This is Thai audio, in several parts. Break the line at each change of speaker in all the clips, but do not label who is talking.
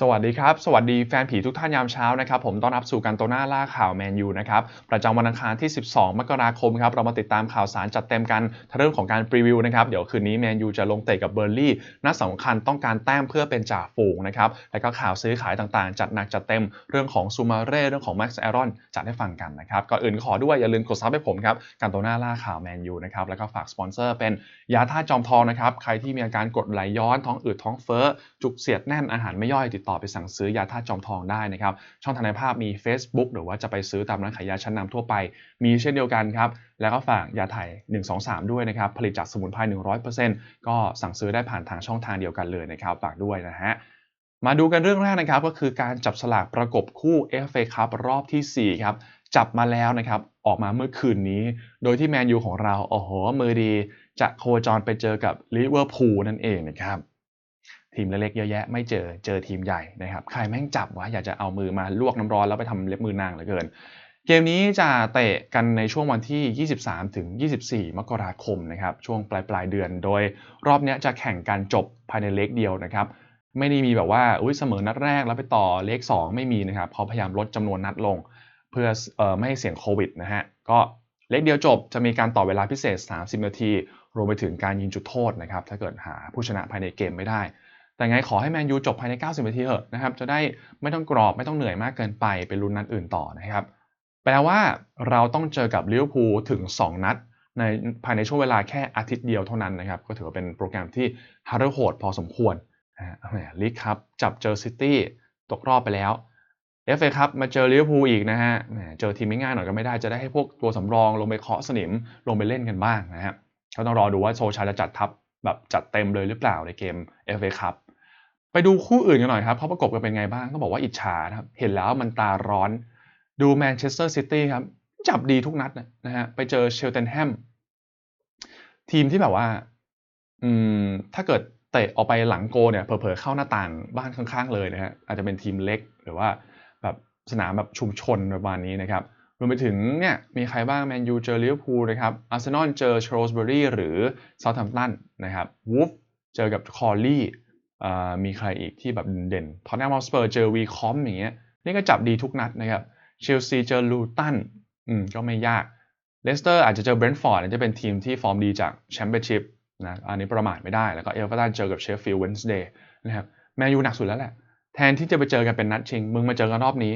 สวัสดีครับ สวัสดีแฟนผีทุกท่านยามเช้านะครับ ผมต้อนรับสู่การโตหน้าล่าข่าวแมนยูนะครับประจำวันอังคารที่ 12 มกราคมครับเรามาติดตามข่าวสารจัดเต็มกันเรื่องของการพรีวิวนะครับเดี๋ยวคืนนี้แมนยูจะลงเตะกับเบอร์ลี่นัดสำคัญต้องการแต้มเพื่อเป็นจ่าฝูงนะครับแล้วก็ข่าวซื้อขายต่างๆ จัดหนักจัดเต็มเรื่องของซูมาเร่เรื่องของแม็กซ์แอรอนจัดให้ฟังกันนะครับก่อนอื่นขอด้วยอย่าลืมกดซับให้ผมครับการโตหน้าล่าข่าวแมนยูนะครับแล้วก็ฝากสปอนเซอร์เป็นยาท่าจอมทองนะครับใครที่มีอาการกดไหลย้อนท้องอืดท้องเฟ้อจุกเสียดแน่นอาหารไม่ย่อยติดต่อไปสั่งซื้อยาท่าจอมทองได้นะครับ ช่องทางในภาพมี Facebook หรือว่าจะไปซื้อตามร้านขายยาชั้นนำทั่วไป มีเช่นเดียวกันครับ แล้วก็ฝากยาไทย 123 ด้วยนะครับ ผลิตจากสมุนไพร 100%ก็สั่งซื้อได้ผ่านทางช่องทางเดียวกันเลยนะครับฝากด้วยนะฮะมาดูกันเรื่องแรกนะครับก็คือการจับสลากประกบคู่ FA ครับรอบทีสี่ 4 ครับ จับมาแล้วนะครับออกมาเมื่อคืนนี้ โดยที่แมนยูของเรา โอ้โห มือดี จะโคจรไปเจอกับลิเวอร์พูลนั่นเองนะครับ ทีมเล็กๆเยอะแยะไม่เจอเจอทีมใหญ่นะครับใครแม่งจับวะอยากจะเอามือมาลวกน้ำร้อนแล้วไปทำเล็บมือนางเหลือเกิน เกมนี้จะเตะกันในช่วงวันที่ 23 ถึง 24 มกราคมนะครับช่วงปลายปลายเดือน โดยรอบนี้จะแข่งกันจบภายในเล็กเดียวนะครับไม่ได้มีแบบว่าอุ้ยเสมอนัดแรกแล้วไปต่อเลข2ไม่มีนะครับเขาพยายามลดจำนวนนัดลง เพื่อออไม่ให้เสี่ยงโควิดนะฮะก็เล็กเดียวจบจะมีการต่อเวลาพิเศษ 30 นาที รวมไปถึงการยิงจุดโทษนะครับถ้าเกิดหาผู้ชนะภายในเกมไม่ได้ แต่ไงขอให้แมนยูจบภายใน 90นาทีเถอะนะครับจะได้ไม่ต้องกรอบไม่ต้องเหนื่อยมากเกินไปไปลุ้นนัดอื่นต่อนะครับแปลว่าเราต้องเจอกับลิเวอร์พูลถึง 2 นัดในภายในช่วงเวลาแค่อาทิตย์เดียวเท่านั้นนะครับ ก็ถือว่าเป็นโปรแกรมที่ฮาร์ดโหดพอสมควรนะฮะลีกครับจับเจอซิตี้ตกรอบไปแล้ว FA ครับมาเจอลิเวอร์พูลอีกนะฮะเจอทีมไม่ง่ายหน่อยก็ไม่ได้จะได้ให้พวกตัวสำรองลงไปเคาะสนิมลงไปเล่นกันบ้างนะฮะก็ต้องรอดูว่าโซชาจะจัดทัพแบบจัดเต็มเลยหรือเปล่าในเกม FA ครับ ไปดูคู่อื่นกันหน่อยครับเขาประกบกันเป็นไงบ้างต้องบอกว่าอิจฉาครับ เห็นแล้วมันตาร้อน ดูแมนเชสเตอร์ซิตี้ครับ จับดีทุกนัดนะฮะไปเจอเชลเทนแฮมทีมที่แบบว่า อืม ถ้าเกิดเตะออกไปหลังโกเนี่ยเผลอๆเข้าหน้าต่างบ้านข้างๆเลยนะฮะอาจจะเป็นทีมเล็กหรือว่า แบบสนามแบบชุมชนประมาณนี้นะครับรวมไปถึงเนี่ยมีใครบ้างแมนยูเจอลิเวอร์พูลนะครับอาร์เซนอลเจอชโรสเบอรี่หรือเซาท์แฮมป์ตันนะครับวูฟเจอกับคอร์ลี่ มีใครอีกที่แบบเด่นๆ ทอตแนมฮอสเปอร์เจอวีคอมอย่างเงี้ย นี่ก็จับดีทุกนัดนะครับ เชลซีเจอลูตัน อืม ก็ไม่ยาก เลสเตอร์อาจจะเจอเบรนท์ฟอร์ดจะเป็นทีมที่ฟอร์มดีจากแชมเปี้ยนชิพนะ อันนี้ประมาทไม่ได้ แล้วก็เอลเวอร์ตันเจอกับเชฟฟิลด์เวนส์เดย์นะครับ แมนยูหนักสุดแล้วแหละ แทนที่จะไปเจอกันเป็นนัดชิง มึงมาเจอกันรอบนี้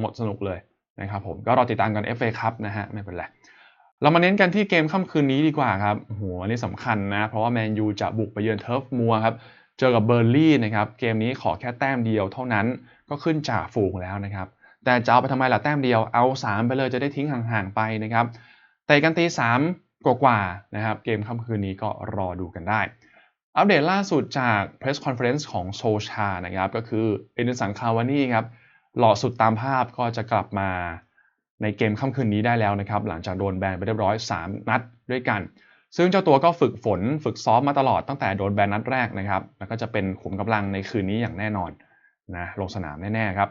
หมดสนุกเลยนะครับผม ก็รอติดตามกัน FA ครับนะฮะ ไม่เป็นไร เรามาเน้นกันที่เกมค่ำคืนนี้ดีกว่าครับโหัวนี่สำคัญนะ เพราะว่าแมนยูจะบุกไปเยือนเทิร์ฟมัวครับ เจอกับเบอร์ลี่นะครับเกมนี้ขอแค่แต้มเดียวเท่านั้นก็ขึ้นจ่าฝูงแล้วนะครับแต่จะเอาไปทำไมล่ะแต้มเดียวเอา 3 ไปเลยจะได้ทิ้งห่างๆไปนะครับเตะกันตี3กว่าๆนะครับเกมค่ำคืนนี้ก็รอดูกันได้ อัปเดตล่าสุดจาก Press Conference ของโซชานะครับก็คือเอเดนสันคาวานี่ครับหล่อสุดตามภาพก็จะกลับมาในเกมค่ำคืนนี้ได้แล้วนะครับหลังจากโดนแบนไปเรียบร้อย 3 นัดด้วยกัน ซึ่งเจ้าตัวก็ฝึกฝนฝึกซ้อมมาตลอดตั้งแต่โดนแบนนัดแรกนะครับ แล้วก็จะเป็นขุมกำลังในคืนนี้อย่างแน่นอนนะลงสนามแน่ๆครับ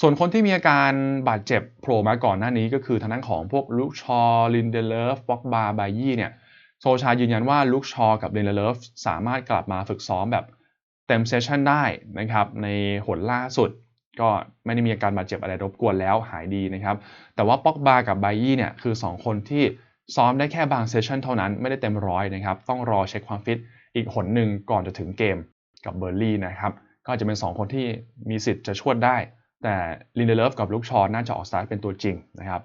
ส่วนคนที่มีอาการบาดเจ็บโผล่มาก่อนหน้านี้ก็คือทางด้านของพวกลูกชอลินเดเลฟบ็อกบาบายี่เนี่ยโซชายืนยันว่าลูกชอกับลินเดเลฟสามารถกลับมาฝึกซ้อมแบบเต็มเซสชันได้นะครับในหนล่าสุดก็ไม่ได้มีอาการบาดเจ็บอะไรรบกวนแล้วหายดีนะครับ แต่ว่าป็อกบากับบายี่เนี่ยคือ 2 คนที่ ซ้อมได้แค่บางเซสชันเท่านั้นไม่ได้เต็มร้อยนะครับ ต้องรอเช็คความฟิตอีกหนหนึ่งก่อนจะถึงเกมกับเบอร์ลี่นะครับ ก็จะเป็น 2 คนที่มีสิทธิ์จะช่วยได้ แต่ลินเดเลฟกับลูกชอน่าจะออกสตาร์ทเป็นตัวจริงนะครับ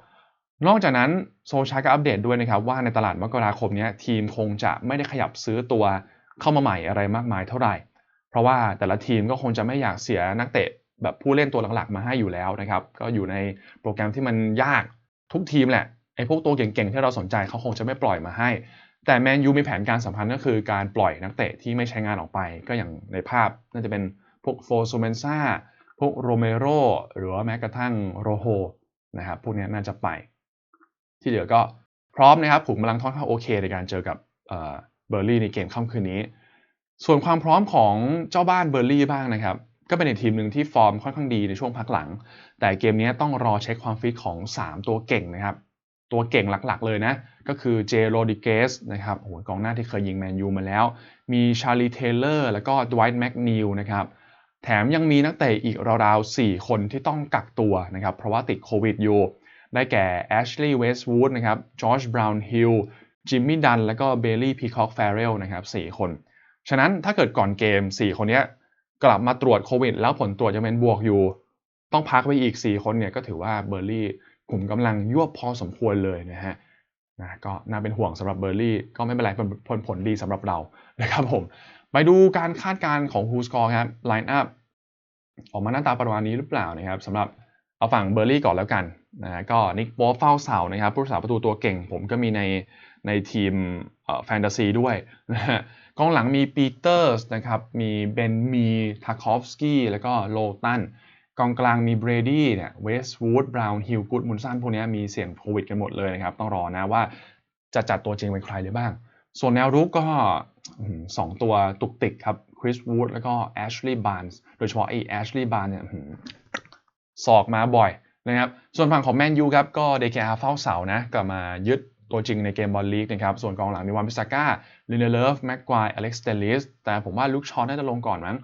นอกจากนั้นโซชาก็อัปเดตด้วยนะครับ ว่าในตลาดมกราคมนี้ทีมคงจะไม่ได้ขยับซื้อตัวเข้ามาใหม่อะไรมากมายเท่าไหร่ เพราะว่าแต่ละทีมก็คงจะไม่อยากเสียนักเตะแบบผู้เล่นตัวหลักๆ มาให้อยู่แล้วนะครับ ก็อยู่ในโปรแกรมที่มันยากทุกทีมแหละ ไอ้พวกตัวเก่งๆที่เราสนใจเขาคงจะไม่ปล่อยมาให้ แต่แมนยูมีแผนการสัมพันธ์ก็คือการปล่อยนักเตะที่ไม่ใช้งานออกไป ก็อย่างในภาพน่าจะเป็นพวกโฟโซเมนซาพวกโรเมโรหรือว่าแม้กระทั่งโรโฮนะครับพวกนี้น่าจะไป ที่เหลือก็พร้อมนะครับผมกำลังท่อนข้างโอเค ในการเจอกับเบอร์ลี่ในเกมค่ำคืนนี้ ส่วนความพร้อมของเจ้าบ้านเบอร์ลี่บ้างนะครับ ก็เป็นทีมหนึ่งที่ฟอร์มค่อนข้างดีในช่วงพักหลัง แต่เกมนี้ต้องรอเช็คความฟิตของ 3 ตัวเก่งนะครับ ตัวเก่งหลักๆเลยนะ ก็คือเจโรดิเกสนะครับโอ้โหกองหน้าที่เคยยิงแมนยูมาแล้ว มีชาลีเทเลอร์แล้วก็ดไวท์แม็กนิลนะครับแถมยังมีนักเตะอีกราวๆ 4 คนที่ต้องกักตัวนะครับเพราะว่าติดโควิดอยู่ ได้แก่แอชลีย์เวสต์วูดนะครับจอร์จบราวน์ฮิลจิมมี่ดันแล้วก็เบลลี่พีคอกแฟเรลนะครับ4คน ฉะนั้นถ้าเกิดก่อนเกม 4 คนนี้กลับมาตรวจโควิด แล้วผลตรวจจะเป็นบวกอยู่ ต้องพักไปอีก 4 คนเนี่ยก็ถือว่าเบอร์ลี่ กลุ่มกำลังยั่วพอสมควรเลยนะฮะนะก็น่าเป็นห่วงสำหรับเบอร์ลี่ก็ไม่เป็นไรผลผลดีสำหรับเรานะครับผมไปดูการคาดการณ์ของ Who Score ครับ Line Up ออกมาหน้าตาประมาณนี้หรือเปล่านะครับสำหรับเอาฝั่งเบอร์ลี่ก่อนแล้วกันนะก็นิกโบเฝ้าเสานะครับผู้รักษาประตูตัวเก่ง ผมก็มีในในทีมแฟนตาซีด้วยนะฮะกองหลังมีปีเตอร์สนะครับมีเบนมีทาคอฟสกี้แล้วก็โลตัน กองกลางมีเบรดี้เนี่ยเวสต์วูดบราวน์ฮิลกูดมุนสันพวกนี้มีเสี่ยงโควิดกันหมดเลยนะครับ ต้องรอนะว่าจะจัดตัวจริงเป็นใครได้บ้าง ส่วนแนวรุกก็สองตัวตุกติกครับคริสวูดแล้วก็แอชลีย์บาร์นส์โดยเฉพาะไอ้แอชลีย์บาร์นเนี่ยสอกมาบ่อยนะครับ ส่วนฝั่งของแมนยูครับก็เดกอาเฝ้าเสานะกลับมายึดตัวจริงในเกมบอลลีกนะครับ ส่วนกองหลังมีวันพิซาก้าลินเดเลฟแม็กควายอเล็กซ์เดลิสแต่ผมว่าลุคชอนน่าจะลงก่อนมั้ง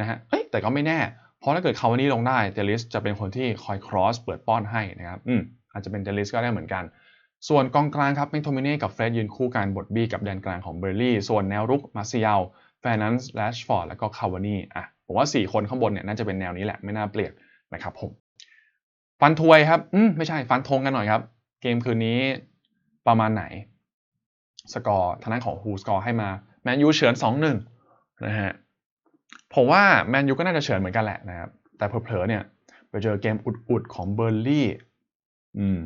นะฮะเอ้ยแต่ก็ไม่แน่ เพราะถ้าเกิดคาวานี่ลงได้เดลิสจะเป็นคนที่คอยครอสเปิดป้อนให้นะครับอืมอาจจะเป็นเดลิสก็ได้เหมือนกัน ส่วนกองกลางครับเมกโทมิเน่กับเฟรดยืนคู่กันบทบี้กับแดนกลางของเบอร์ลี่ ส่วนแนวรุกมาซิยาลแฟนันส์แลชฟอร์ดแล้วก็คาวานี่อะผมว่า 4 คนข้างบนเนี่ยน่าจะเป็นแนวนี้แหละไม่น่าเปลี่ยนนะครับผมฟันทวยครับอืมไม่ใช่ฟันธงกันหน่อยครับ เกมคืนนี้ประมาณไหน สกอร์ทางด้านของฮูสกอร์ให้มาแมนยูเฉือน2-1นะฮะ ผมว่าแมนยูก็น่าจะเฉือนเหมือนกันแหละนะครับ แต่เผลอๆเนี่ย ไปเจอเกมอุดๆของเบอร์ลี่อืม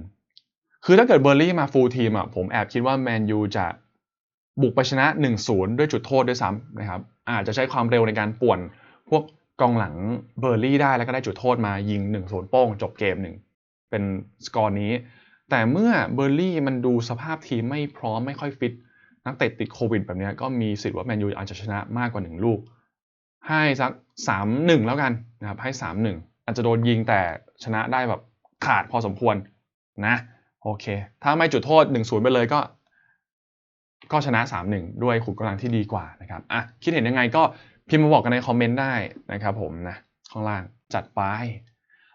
คือถ้าเกิดเบอร์ลี่มาฟูลทีมอะผมแอบคิดว่าแมนยูจะบุกไปชนะ 1-0 ด้วยจุดโทษด้วยซ้ำนะครับ อาจจะใช้ความเร็วในการป่วน พวกกองหลังเบอร์ลี่ได้แล้วก็ได้จุดโทษมายิง 1-0 โป้งจบเกมหนึ่งเป็นสกอร์นี้ แต่เมื่อเบอร์ลี่มันดูสภาพทีมไม่พร้อมไม่ค่อยฟิต นักเตะติดโควิดแบบนี้ก็มีสิทธิ์ว่าแมนยูอาจจะชนะมากกว่า 1 ลูก ให้สักสามหนึ่งแล้วกันนะครับให้สามหนึ่งอาจจะโดนยิงแต่ชนะได้แบบขาดพอสมควรนะโอเค ถ้าไม่จุดโทษ1-0ไปเลยก็ ก็ชนะ 3-1 ด้วยขุมกำลังที่ดีกว่านะครับอะคิดเห็นยังไงก็พิมพ์มาบอกกันในคอมเมนต์ได้นะครับผมนะ ข้างล่างจัดไป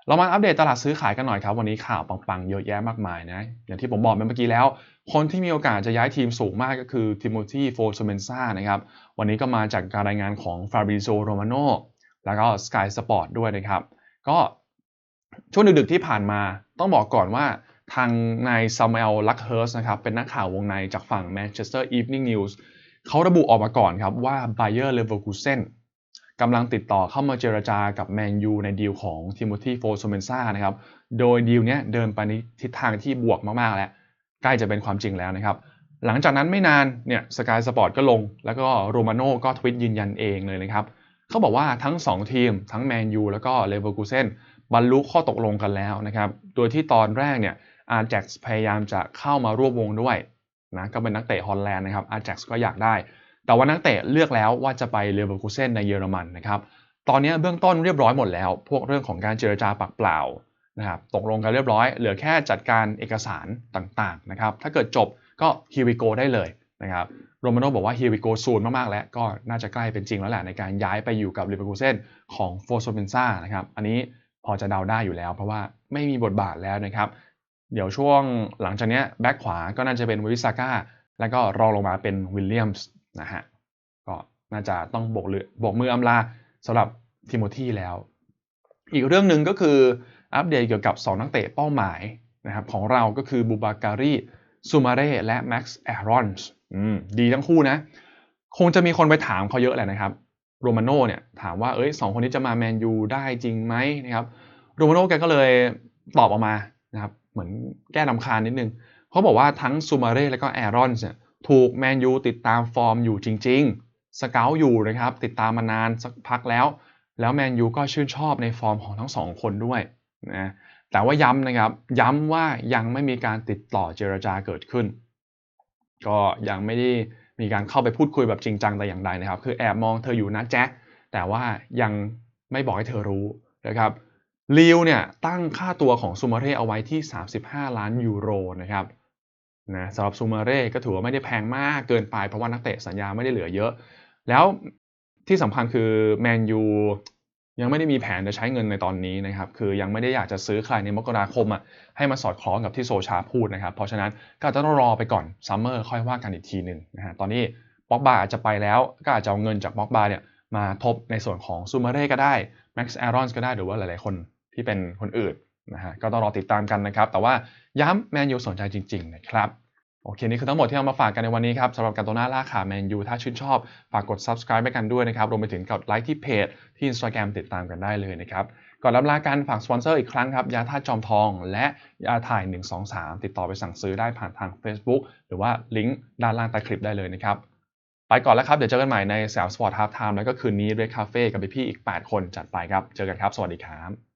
เรามาอัปเดตตลาดซื้อขายกันหน่อยครับ วันนี้ข่าวปังๆ เยอะแยะมากมายนะ อย่างที่ผมบอกไปเมื่อกี้แล้ว คนที่มีโอกาสจะย้ายทีมสูงมากก็คือทิโมธีโฟร์ซเมนซ่านะครับ วันนี้ก็มาจากการรายงานของฟาบริโซโรมาโนแล้วก็ Sky Sport ด้วยนะครับ ก็ช่วงดึกๆที่ผ่านมาต้องบอกก่อนว่าทางนายซามูเอลลักเฮิร์สนะครับเป็นนักข่าววงในจากฝั่ง Manchester Evening News เขาระบุออกมาก่อนครับว่า Bayer Leverkusen กำลังติดต่อเข้ามาเจรจากับแมนยูในดีลของทิโมธีโฟโซเมนซ่านะครับ โดยดีลนี้เดินไปในทิศทางที่บวกมากๆ แล้วใกล้จะเป็นความจริงแล้วนะครับ หลังจากนั้นไม่นานเนี่ยสกายสปอร์ตก็ลง แล้วก็โรมาโน่ก็ทวิตยืนยันเองเลยนะครับเขาบอกว่าทั้ง 2 ทีม ทั้งแมนยูแล้วก็เลเวอร์คูเซนบรรลุข้อตกลงกันแล้วนะครับ โดยที่ตอนแรกเนี่ยอาร์แจ็กซ์พยายามจะเข้ามาร่วมวงด้วยนะก็เป็นนักเตะฮอลแลนด์นะครับอาร์แจ็กซ์ก็อยากได้ แต่ว่านักเตะเลือกแล้วว่าจะไปเลเวอร์คูเซนในเยอรมันนะครับตอนนี้เบื้องต้นเรียบร้อยหมดแล้ว พวกเรื่องของการเจรจาปากเปล่านะครับตกลงกันเรียบร้อย เหลือแค่จัดการเอกสารต่างๆนะครับถ้าเกิดจบก็ฮิวิโกได้เลยนะครับโรมาโนบอกว่าฮิวิโกซูนมากๆแล้วก็น่าจะใกล้เป็นจริงแล้วแหละในการย้ายไปอยู่กับเลเวอร์คูเซนของโฟโซเบนซ่านะครับอันนี้พอจะเดาได้อยู่แล้ว เพราะว่าไม่มีบทบาทแล้วนะครับ เดี๋ยวช่วงหลังจากนี้แบ็คขวาก็น่าจะเป็นวิสาก้าแล้วก็รองลงมาเป็นวิลเลียมส์ นะฮะก็น่าจะต้องโบกเรือโบกมืออำลาสำหรับทิโมธีแล้ว อีกเรื่องหนึ่งก็คืออัปเดตเกี่ยวกับ 2 นักเตะเป้าหมายนะครับของเราก็คือบูบาการีซูมาเร่และแม็กซ์แอรอนส์ดีทั้งคู่นะ คงจะมีคนไปถามเขาเยอะแหละนะครับโรมาโน่เนี่ยถามว่าเอ้ยสองคนนี้จะมาแมนยูได้จริงไหมนะครับโรมาโน่แกก็เลยตอบออกมานะครับเหมือนแก้ลำคาญนิดนึงเขาบอกว่าทั้งซูมาเร่และก็แอรอนส์เนี่ย ถูกแมนยูติดตามฟอร์มอยู่จริง ๆ สเกลอยู่นะครับ ติดตามมานานสักพักแล้ว แล้วแมนยูก็ชื่นชอบในฟอร์มของทั้งสองคนด้วยนะแต่ว่าย้ำนะครับ ย้ำว่ายังไม่มีการติดต่อเจรจาเกิดขึ้น ก็ยังไม่ได้มีการเข้าไปพูดคุยแบบจริงจังแต่อย่างใดนะครับ คือแอบมองเธออยู่นะแจ็คแต่ว่ายังไม่บอกให้เธอรู้นะครับลีวเนี่ยตั้งค่าตัวของซูมาเร่เอาไว้ที่ 35 ล้านยูโรนะครับ นะสำหรับซูมาเร่ก็ถือว่าไม่ได้แพงมากเกินไปเพราะว่านักเตะสัญญาไม่ได้เหลือเยอะ แล้วที่สำคัญคือแมนยูยังไม่ได้มีแผนจะใช้เงินในตอนนี้นะครับ คือยังไม่ได้อยากจะซื้อใครในมกราคมอะให้มาสอดคล้องกับที่โซชาพูดนะครับ เพราะฉะนั้นก็อาจจะต้องรอไปก่อนซัมเมอร์ค่อยว่ากันอีกทีหนึ่งนะฮะ ตอนนี้บ็อกบาอาจจะไปแล้วก็อาจจะเอาเงินจากบ็อกบาเนี่ยมาทบในส่วนของซูมาเร่ก็ได้แม็กซ์แอรอนก็ได้หรือว่าหลายๆคนที่เป็นคนอื่น นะฮะก็ต้องรอติดตามกันนะครับ แต่ว่าย้ำแมนยูสนใจจริง ๆ นะครับโอเค นี่คือทั้งหมดที่เอามาฝากกันในวันนี้ครับสำหรับการตัวหน้าล่าขาแมนยูถ้าชื่นชอบ ฝากกด subscribe ไปกันด้วยนะครับ รวมไปถึงกดไลค์ที่เพจ ที่ Instagram ติดตามกันได้เลยนะครับ ก่อนรับลากันฝากสปอนเซอร์อีกครั้งครับ ยาธาตุจอมทอง และยาถ่าย 123 ติดต่อไปสั่งซื้อได้ผ่านทาง Facebook หรือว่าลิงก์ด้านล่างใต้คลิปได้เลยนะครับ ไปก่อนแล้วครับ เดี๋ยวเจอกันใหม่ในแสวสปอร์ตฮาร์ฟไทม์แล้วก็คืนนี้เรดคาเฟ่กับพี่ๆอีก 8 คนจัดไปครับเจอกันครับ สวัสดีครับ